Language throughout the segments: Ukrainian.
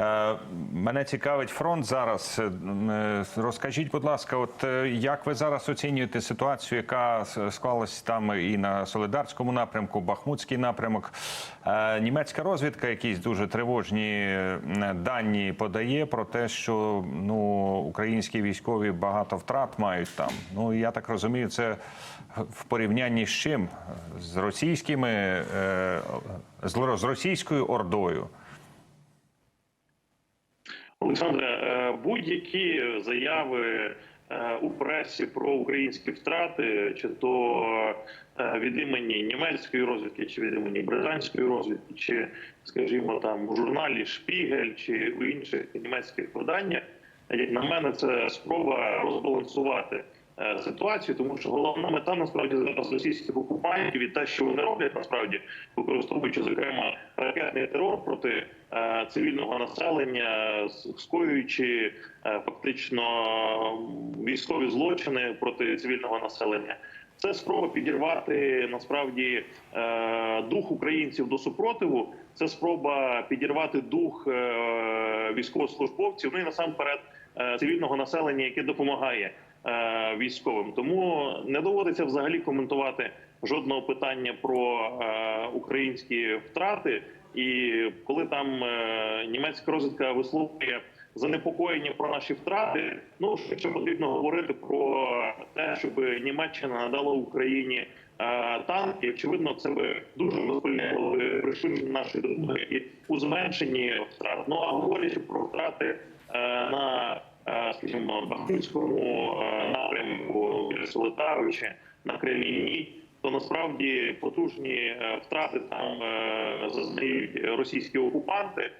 Е, Мене цікавить фронт зараз. Е, е, Розкажіть, будь ласка, от як ви зараз оцінюєте ситуацію, яка склалась там і на Солидарському напрямку, Бахмутський напрямок? Німецька розвідка якісь дуже тривожні дані подає про те, що ну українські військові багато втрат мають там. Ну я так розумію, це в порівнянні з чим? З російськими з російською ордою. Олександре, е, будь-які заяви е, у пресі про українські втрати, чи то е, від імені німецької розвідки, чи від імені британської розвідки, чи, скажімо, там у журналі Шпігель чи у інших німецьких виданнях, на мене, це спроба розбалансувати ситуацію, тому що головна мета насправді зараз російських окупантів і те, що вони роблять, насправді використовуючи зокрема ракетний терор проти е, цивільного населення, скоюючи е, фактично військові злочини проти цивільного населення. Це спроба підірвати насправді е, дух українців до супротиву. Це спроба підірвати дух е, військовослужбовців. Ну і насамперед е, цивільного населення, яке допомагає е, військовим. Тому не доводиться взагалі коментувати жодного питання про е, українські втрати. І коли там е, німецька розвідка висловлює занепокоєння про наші втрати, ну швидше потрібно говорити про те, щоб Німеччина надала Україні е, танки. Очевидно, це би дуже би пришвидшення нашої допомоги і у зменшенні втрат. Ну а говорячи про втрати е, на е, скажімо, Бахмутському е, напрямку Солитаровичі на Кремінні, то насправді потужні е, втрати там е, зазнають російські окупанти,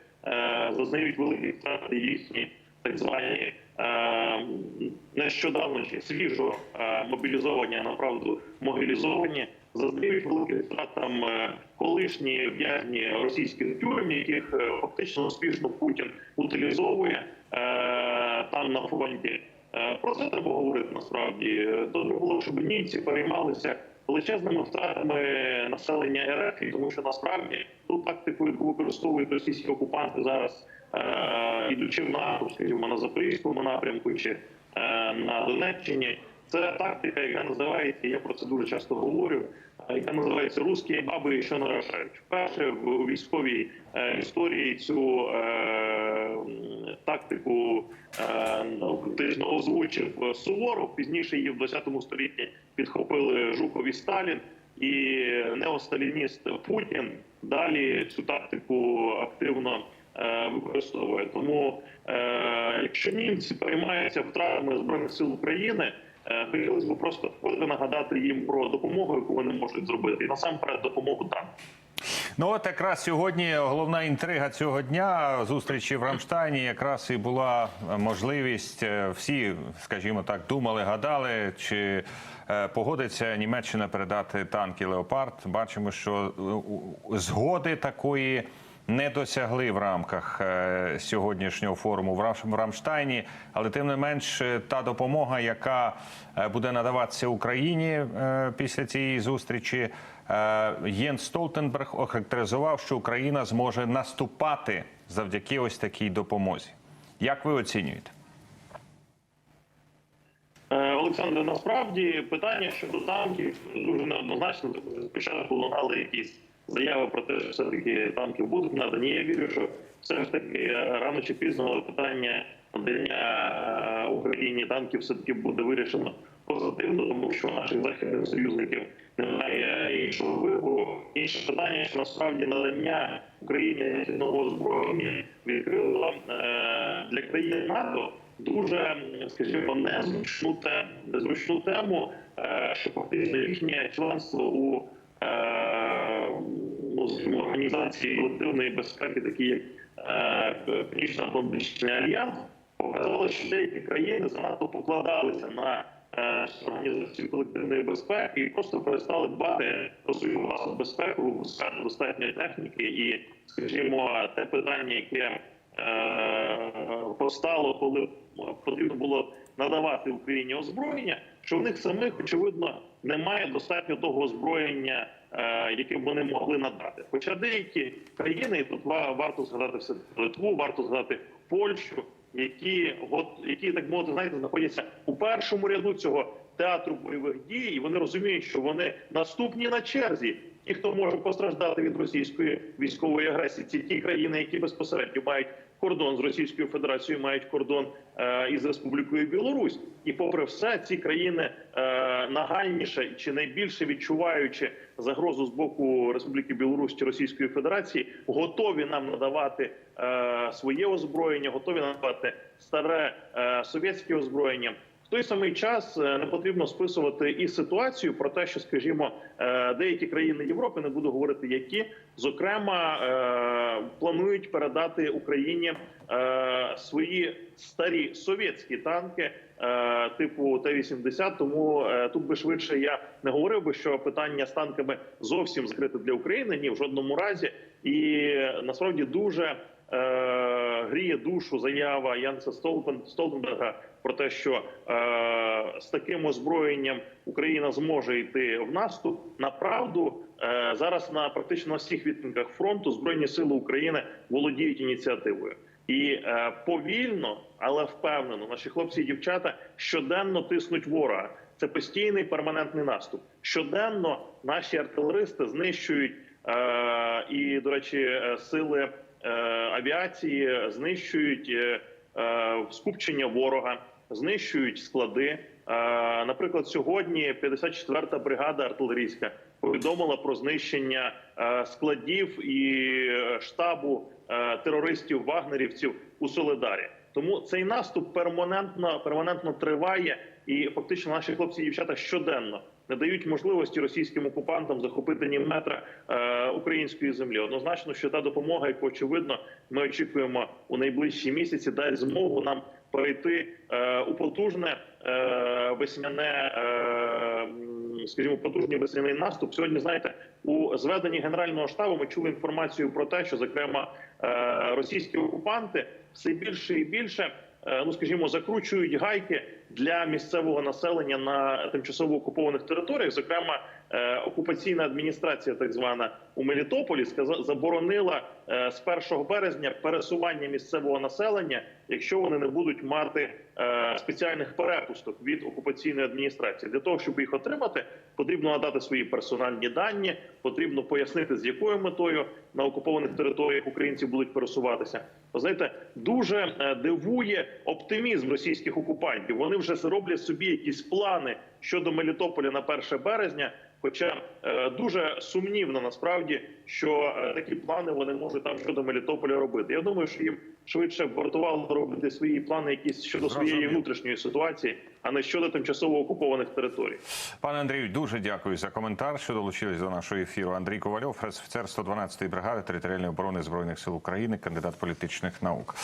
зазнають великі втрати їхні так звані нещодавно чи свіжо мобілізовані, направду могилізовані. Зазнають великих втрат там е, колишні в'язні російських тюрем, яких фактично успішно Путін утилізовує е, там на фронті. Е, Про це треба говорити насправді. Добре було, щоб німці переймалися величезними втратами населення РФ, тому що насправді ту тактику, яку використовують російські окупанти зараз, е, ідучи в НАТО, скажімо, на запорізькому напрямку чи е, на Донеччині. Це тактика, яка називається, я про це дуже часто говорю, е, яка називається «русські баби, що нарушають. Вперше в військовій е, історії цю е, тактику е, ну, озвучив Суворов. Пізніше її в 20 столітті підхопили Жуков і Сталін. І неосталініст Путін далі цю тактику активно е, використовує. Тому, е, якщо німці переймаються втратами збройних сил України, е, хотілося б просто нагадати їм про допомогу, яку вони можуть зробити, і насамперед допомогу там. Ну от якраз сьогодні головна інтрига цього дня зустрічі в Рамштайні. Якраз і була можливість. е, Всі, скажімо так, думали, гадали, чи е, погодиться Німеччина передати танки Леопард. Бачимо, що е, згоди такої. Не досягли в рамках е, сьогоднішнього форуму в Рам- Рамштайні, але тим не менш, е, та допомога, яка е, буде надаватися Україні після цієї зустрічі, Єн Столтенберг охарактеризував, що Україна зможе наступати завдяки ось такій допомозі. Як ви оцінюєте? Олександре, насправді питання щодо танків дуже неоднозначно. Спочатку лунали якісь заяви про те, що все таки танки будуть надані. Я вірю, що все ж таки рано чи пізно питання надання е, Україні танків все таки буде вирішено позитивно, тому що наших західних союзників немає іншого вибору. Інше питання, що насправді надання Україні нового озброєння відкрило е, для країн НАТО дуже, скажімо, незручну тему, незручну тему, е, що фактично їхнє членство у організації колективної безпеки, такі як е, Північно-Атлантичний альянс, показало, що деякі країни занадто покладалися на е, організацію колективної безпеки і просто перестали дбати про свою власну безпеку, випускати достатньо техніки. І, скажімо, те питання, яке е, постало, коли потрібно було надавати Україні озброєння, що в них самих очевидно немає достатньо того озброєння е, яке вони могли надати. Хоча деякі країни, і тут ва- варто згадати все Литву, варто згадати Польщу, які які так мовити, знаєте, знаходяться у першому ряду цього театру бойових дій, і вони розуміють, що вони наступні на черзі. Ті, хто може постраждати від російської військової агресії, це ті країни, які безпосередньо мають кордон з Російською Федерацією, мають кордон е, із Республікою Білорусь. І попри все, ці країни е, нагальніше чи найбільше відчуваючи загрозу з боку Республіки Білорусь чи Російської Федерації, готові нам надавати е, своє озброєння, готові надавати старе совєтське озброєння. В той самий час е, не потрібно списувати і ситуацію про те, що, скажімо, е, деякі країни Європи, не буду говорити, які зокрема е, планують передати Україні свої старі совєтські танки типу Т-80. Тому тут би швидше я не говорив би, що питання з танками зовсім закрите для України. Ні, в жодному разі. І насправді дуже гріє душу заява Янса Столтен- Столтенберга про те, що е, з таким озброєнням Україна зможе йти в наступ. Направду е, зараз на практично всіх відтинках фронту збройні сили України володіють ініціативою. І е, повільно, але впевнено, наші хлопці і дівчата щоденно тиснуть ворога. Це постійний перманентний наступ. Щоденно наші артилеристи знищують е, і, до речі, е, сили е, авіації знищують е, е, скупчення ворога, знищують склади. Е, Наприклад, сьогодні 54-та бригада артилерійська повідомила про знищення е, складів і е, штабу е, терористів вагнерівців у Солидарі. Тому цей наступ перманентно перманентно триває, і фактично наші хлопці і дівчата щоденно не дають можливості російським окупантам захопити ні метра е, української землі. Однозначно, що та допомога, яку очевидно ми очікуємо у найближчі місяці, дасть змогу нам перейти е, у потужне е, весняне, е, скажімо, потужний весняний наступ. Сьогодні знаєте, у зведенні генерального штабу ми чули інформацію про те, що зокрема е, російські окупанти все більше і більше. е, Ну, скажімо, закручують гайки для місцевого населення на тимчасово окупованих територіях. Зокрема, е, окупаційна адміністрація, так звана у Мелітополі, заборонила е, з 1 березня пересування місцевого населення, якщо вони не будуть мати е, спеціальних перепусток від окупаційної адміністрації. Для того щоб їх отримати, потрібно надати свої персональні дані, потрібно пояснити, з якою метою на окупованих територіях українці будуть пересуватися. Ви знаєте, дуже дивує оптимізм російських окупантів. Вони вже роблять собі якісь плани щодо Мелітополя на 1 березня. Хоча е, дуже сумнівно насправді, що е, такі плани вони можуть там щодо Мелітополя робити. Я думаю, що їм швидше вартувало робити свої плани, якісь щодо своєї внутрішньої ситуації, а не щодо тимчасово окупованих територій. Пане Андрію, дуже дякую за коментар, що долучились до нашого ефіру. Андрій Ковальов, прес-офіцер 112-ї бригади територіальної оборони збройних сил України, кандидат політичних наук.